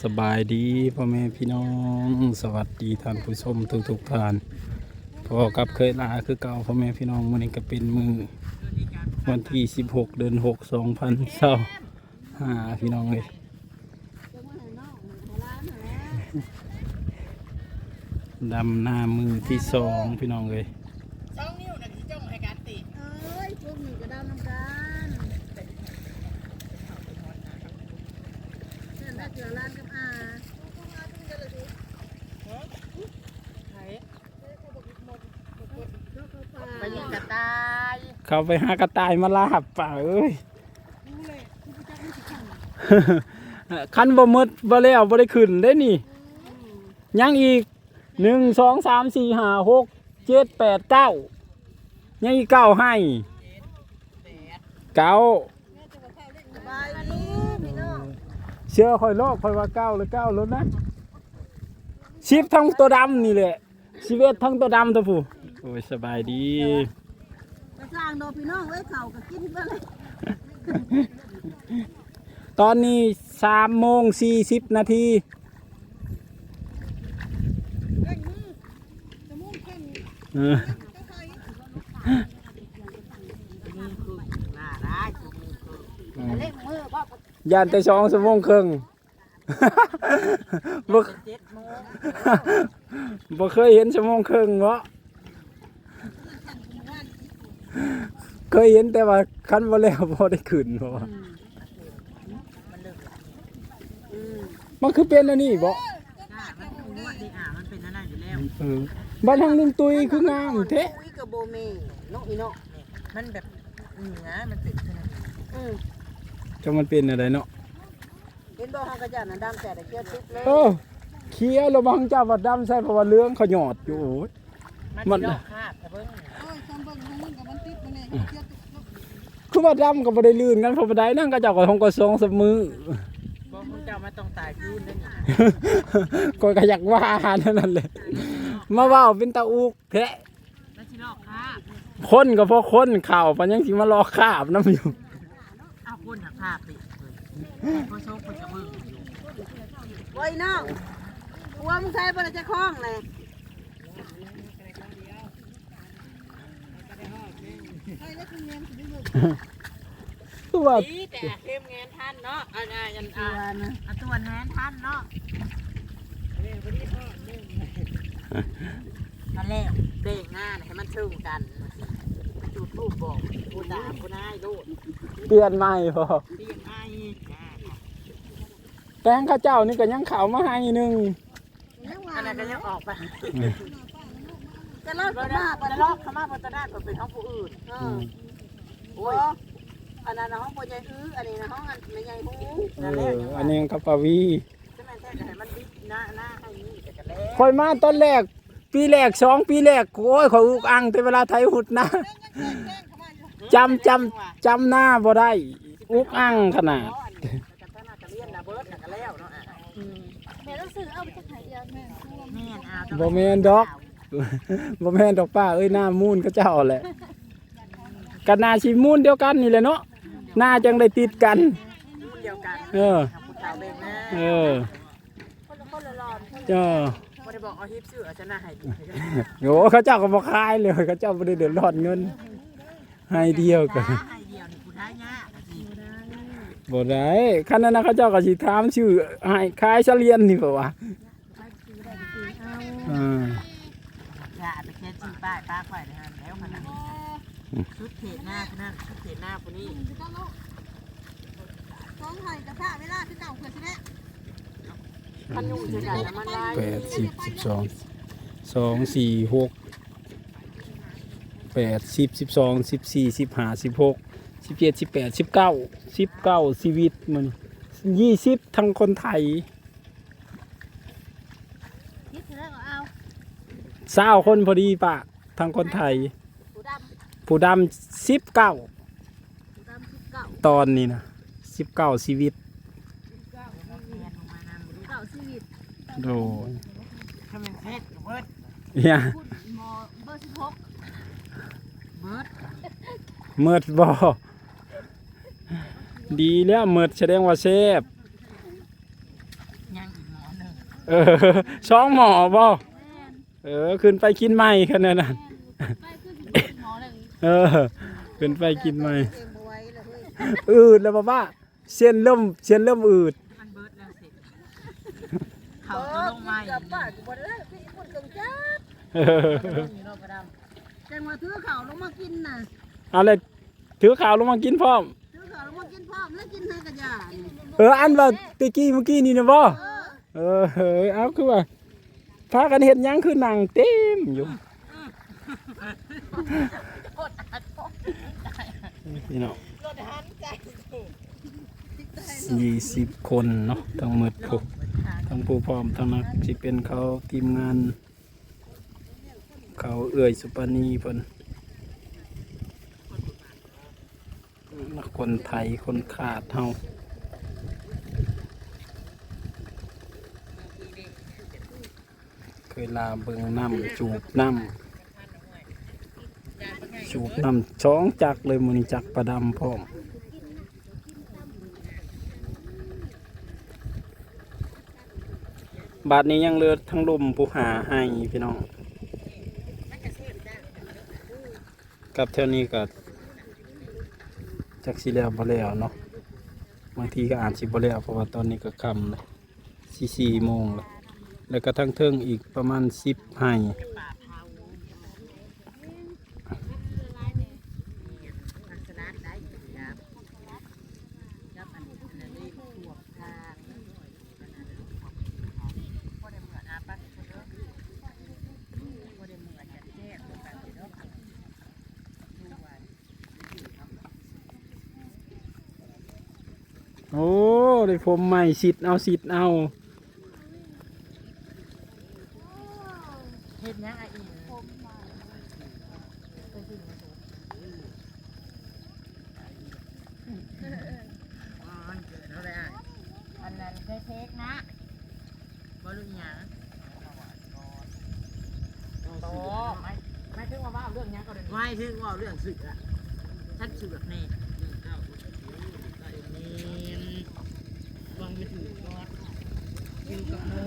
สบายดีพ่อแม่พี่น้อง สวัสดีท่านผู้ชมทุกทุกๆท่านพอกับเคยลาคือเก่าพ่อแม่พี่น้องวันนี้ก็เป็นมือ วันที่ 16 เดือน6 2000เศร้าห้าพี่น้องเลยดำหน้ามือที่สองพี่น้องเลยสองนิ้วนะที่จ้องให้การติเอ้ยพวกนี้ก็ดาวน้ำกัน เชิญได้เกลือร้านกับอาไหนเข้าไปยิงกระต่ายเขาไปหากระต่ายมาลาบป่าเอ้ยคันบ่หมดบ่แล้วบ่ได้ขึ้นได้นี่ยังอีกหนึ่งสองสามสี่ห้าหกเจ็ดแปดเก้ายังอีกเก้าให้เก้า สบายดีพี่น้อง เชื่อคอยลอกคอยว่าเก้าเลยเก้าแล้วนะชิปทั้งตัวดำนี่แหละชีวิตทั้งตัวดำตัวผู้โอ้ยสบายดีกระสร้างโดอพี่น้องเอ้ยเข่าก็กินไปเลยตอนนี้สามโมงสี่สิบนาทีเร่งมือจมูกเข้มเออก็ใครมือคือน่ารักคือมือคือ เร่งมือบ่ ย่านแต่สองชั่วโมงครึ่งบ่เจ็ดโมงบ่เคยเห็นชั่วโมงครึ่งเนาะเคยเห็นแต่ว่าคันบ่แล้วบ่ได้ขึ้นเพราะว่ามันเลิกอืมมันคือเป็นอันนี้บ่อ่ามันรู้ว่าดีอ่ามันเป็นอะไรอยู่แล้วเออบ้านทางลุงตุยคืองามแท้อุ้ยกับโบเมน้องอีน้องมันแบบอืมนะมันเป็นขนาดอืม จังมันเป็นอะไรเนาะเห็นบ่ห้องกระจาดน่ะดำแต่เขียวติ๊บเลยเออเขียวระวังเจ้าวัดดำใส่เพราะว่าเหลืองเขาหยอดอยู่โอ้ย มัน มันดอกคาบแต่เบิ้งโอ้ยจำเบิ่งให้มึงกับมันติ๊บมันเนี่ยเขียวติ๊บคือว่าดำก็บ่ได้ลื่นกันเพราะบ่ได้นั่งก็เจ้าก็ทงก็สองสามมือบอกมึงเจ้ามาต้องตายคืนได้นี่ก็ก็อยากว่านั่นนั่นแหละมาเว้าเป็นตาอุกแท้แล้วชิลอกคาบคนก็เพราะคนข่าวปันยังสิมารอคาบน้ำอยู่เอาค นหักคาบติเลยพอโชคคนจะเบิ้งอยู่ไว้น้องหัวมึงใช้บ่ได้จะคล้องเลยคือว่าดีแต่เข้มเงินท่านเนาะอันอันตัอัวนนะอันตัวแทนท่านเนาะมาแล้วเบ่งหน้าให้มันถึงกัน จุดทูบบอกกูด่ากูนายโลดเปลี่ยนใหม่พอเรียกไอ้แตงข้าเจ้านี่ก็ยังข่าวมาให้หนึงยังว่าอันนั้นก็ยังออกไปจะเลิกเรากันได้มาปปะลเนาะอกเขามาปตดาตัวเป็นห้องผู้อื่นเออโอ้ยอันนั้นนะห้องปัวใหญ่อื้ออันนี้นะห้องอันไม่ใหญ่หูเอออันนี้กับปาวี ใช่ไหมแท้แต่มันดิหน้าหน้าให้นี่แต่กันแล้ว คอยมาตอนแรก ปีแรกสองปีแรกโอ้ยขอยอุกอังแต่เวลาไทยหุดนะจำจำจำหน้าบ่ได้อุกอังขนาดกันท่านาจะเลียนนะเบิร์ดนะกันแล้วเนาะแม่ต้องซื้อเอาไปจากไหนยาแม่แม่อาบ่แม่นดอกบ่แม่นดอกป้าเอ้ยหน้ามูนก็เจ้าแหละกันนาชิมูนเดียวกันนี่แหละเนาะหน้าจังได้ติดกันรุ่นเดียวกันเออ ผู้ชาวเบ่งนะเออ คนละคนละหลอนเจ้าไม่ได้ บอกเอาฮิปซื้อเอาชนะให้ดีโอ้เขาเจ้าก็บ่คายเลยเขาเจ้าบ่ได้เดือดร้อนเงินให้เดียวกันให้เดียวนี่กูได้ยากสิบ่ได้คันนั้นนะเขาเจ้าก็สิถามชื่อให้ขายเฉลียนนี่เปล่าวะอ่ายาไปแค่จี้ป้ายป้าควายนะฮะแล้วมันชุดเขตหน้าคนนั้นชุดเขตหน้าคนนี้ท้องไห้กระทะเวลาที่เก่าเกิดใช่ไหม แปดสิบสิบสองสองสี่หกแปดสิบสิบสองสิบสี่สิบห้าสิบหกสิบเจ็ดสิบแปดสิบเก้าสิบเก้าชีวิตมันยี่สิบทั้งคนไทยคิดเสร็จแล้วก็เอาเศร้าคนพอดีปะทั้งคนไทยหูดผู้ดำสิบเก้าำหูดำคิดเก่าตอนนี้นะสิบเก้าชีวิต เก่าชีวิต โดยถ้ามันเพชรเบิร์ดเนี่ยพูดมอเบอร์สิบหกเบิร์ดเมิดบอดีแล้วเมิดแสดงว่าเซฟไงเออช่องหมอบ่เออขึ้นไปกินใหม่ขนาดนั้นไปคือสิเป็นหมอเลยเออขึ้นไปกินใหม่ เอ็มบ่ไหว้แล้วเฮ้ยอืดแล้วบ่ว่าเส้นเริ่มเส้นเริ่มอืด มันเบิดแล้วเสร็จ เขาเอจะอลงมากินกับป้ากูบ่ได้พี่คนเก่งจ้าเอออยู่รอบกระดจังว่าถือข้าวลงมากินน่ะเอาเลยถือข่าวลงมากินพร้อม ถือข้าวลงมากินพร้อมแล้วกินให้กระยานี่เอออันว่าตะกี้เมื่อกี้นี่นะบ่เออเออเฮ้ยเอาคือว่าพากันเห็นหยังคือนั่งเต็มอยู่พี่น้องำรถหันใจ ยี่สิบคนเนาะทั้งหมดพวกทั้งผู้พร้อมทั้งนักที่เป็นเขาทีมงาน เขาเอื่อยสุปานีเพิ่นคนไทยคนขาดเฮาเคยลาเบิงน้ำจูบน้ำจูบน้ำช้องจักเลยมือนี้จักประดำพร้อม บาทนี้ยังเลือทั้งลมผู้หาให้พี่น้องกับเท่านี้ก็จักสิแล้วบ่แล้วเนาะบางทีก็อ่านสิบ่แล้วเพราะว่าตอนนี้ก็ค่ำเลยสี่สี่โมงแล้วแล้วก็ทั้งเทิงอีกประมาณสิบให้ ทัศนะได้ครับครับอันนี้อันนี้พวกทางพอได้เหมือนอาปักคนเด้อพอได้เหมือนจะแจ้งแบบนี้เด้อดูว่า โอ้ ได้ผมใหม่สิทธิ์เอาสิทธิ์เอาเฮ็ดยังไงอีกอ๋อมันเกิดอะไรอะอันนั้นได้เทคนะบอลลูนหยังโตไม่ไม่ถึงว่าว่าเรื่องหยังก็ได้ไม่ถึงว่าเรื่องสึกอะท่านสึกแบบนี้นี่ วางมือถือก่อนอยู่กับหมู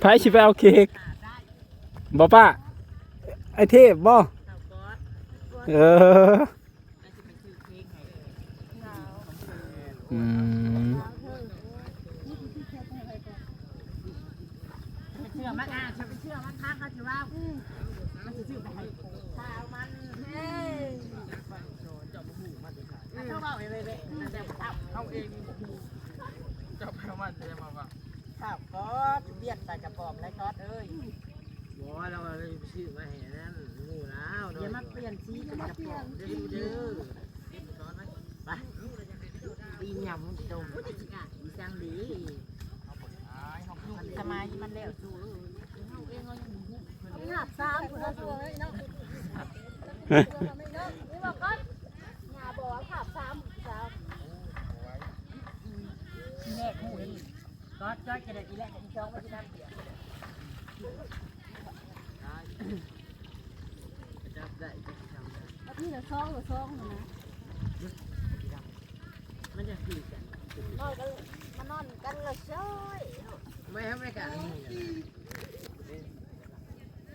ไผสิไปเอาเค้กบ่ป้าไอเทพบ่ข้าวก๊อดเออแล้วจะไปซื้อเค้กให้อืมเชื่อมันอะฉันไปเชื่อมันค้างเขาจะว่ามันจะซื้อไปให้ข้าวมันเฮ้ยจับหูมันจะขายเขาบอกเองเลยเลยนั่นแต่ข้าว เขาเองจับข้าวมันจะมาว่าข้าวก๊อดเบียดใส่กระป๋อมแล้วก๊อดเอ้ยบอกว่าเราเลยชื่อมาเห็นนั่นงูแล้วอย่ามาเปลี่ยนสีเป็นกระป๋อมเด้อเด้อไปดีหยำจมดีจังดีมันสมัยมันแล้วสู้เองก็ยังหูหน้าสามคนละตัวเลยเนาะ นี่บอกก็ยาบอกว่าขับซ้ำซ้ แรกหูเลยก็จ้อยจะได้อีแรกอีจ้องไม่ได้เสียจับได้จับได้ำนี่เหลือซองเหลือซองนะมันจะคือกันนอนกันมานอนกันละซ้อยไม่ให้ไม่กันนี่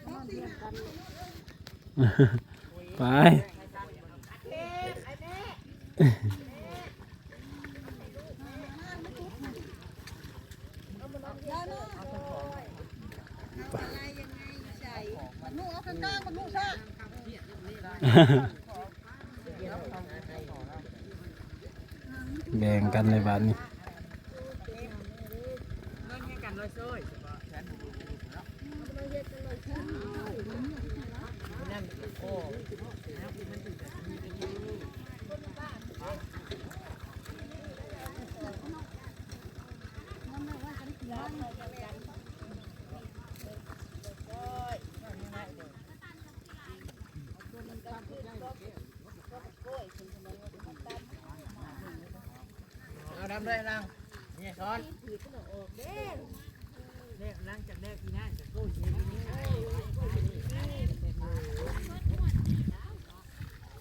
นอนเรียนกันไป อะไรยังไงใส่มันนุ่งเอาข้างๆมันนุ่งซะ แบ่งกันในบ้านนี้นั่นให้กันเลยซ้ เอาดำด้วยลังเนี่ยช้อนเนี่ยลังจากแรกที่นั่นจากตู้เย็น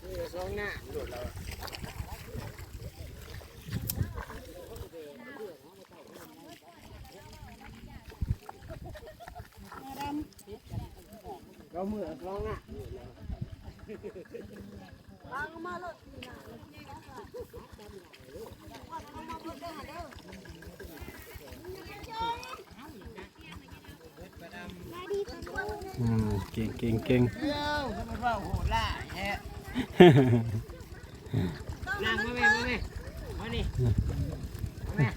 นี่สองหน้าหลุดแล้วเราเมื่อสองหน้า เอามาเลยอืมเก่งเก่งเก่งเอ้าเขามาว่าโหดล่าแฮะนั่งมาแม่มาแม่มานี่มาแม่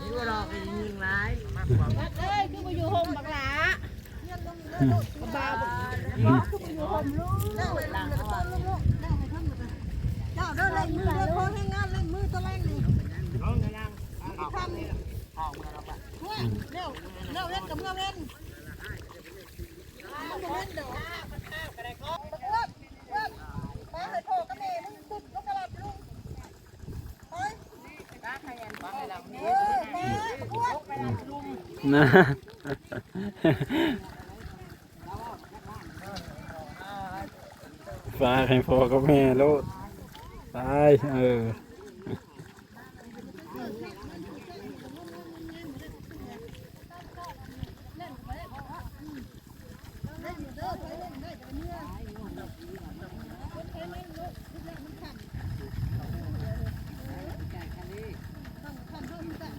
นี่ว่าเราเป็นยิงร้ายมากกว่าเอ้ยคือมาอยู่โฮมบักหลา เจ้าเดินเล่นมือเดินโค้งให้งานเล่นมือตัวแรกนี่น้องกำลังเอาทำนี่ออกมาแล้วเร็วเร็วเล่นกับเมื่อเล่นมันจะเล่นเด้อตะกวดตะกวดมาให้พ่อกับแม่มึงตุ๊บลูกกระลับลุงไปเออมาตะกวดนะ ฝากให้พ่อกับแม่โลดตายเออ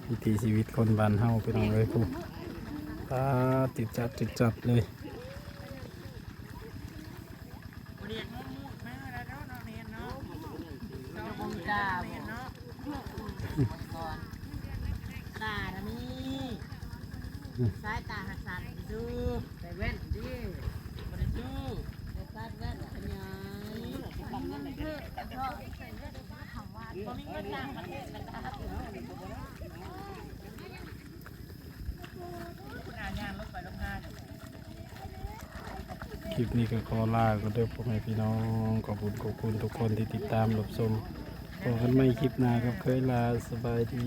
วิถีชีวิตคนบ้านเฮาเป็นองเลยผู้ตาติดจัดติดจัดเลย เรียนมุดแม่แล้วเนาะเนาะเรียนเนาะเจ้าคงจ้าเรียนเนาะก่อนตาดนี่ สายตาหักสันดูใส่แว่นดิบริจูใส่ตาแว่นเป็นยังปังนั่นเลยตอนนี้เงินต่างประเทศกันนะครับคุณอ่านงานลงไปลงงานคลิปนี้ก็ขอลาก็เด้อพ่อแม่พี่น้องขอบคุณขอบคุณทุกคนที่ติดตามรับชมพบกันใหม่คลิปหน้าครับเคยลาสบายดี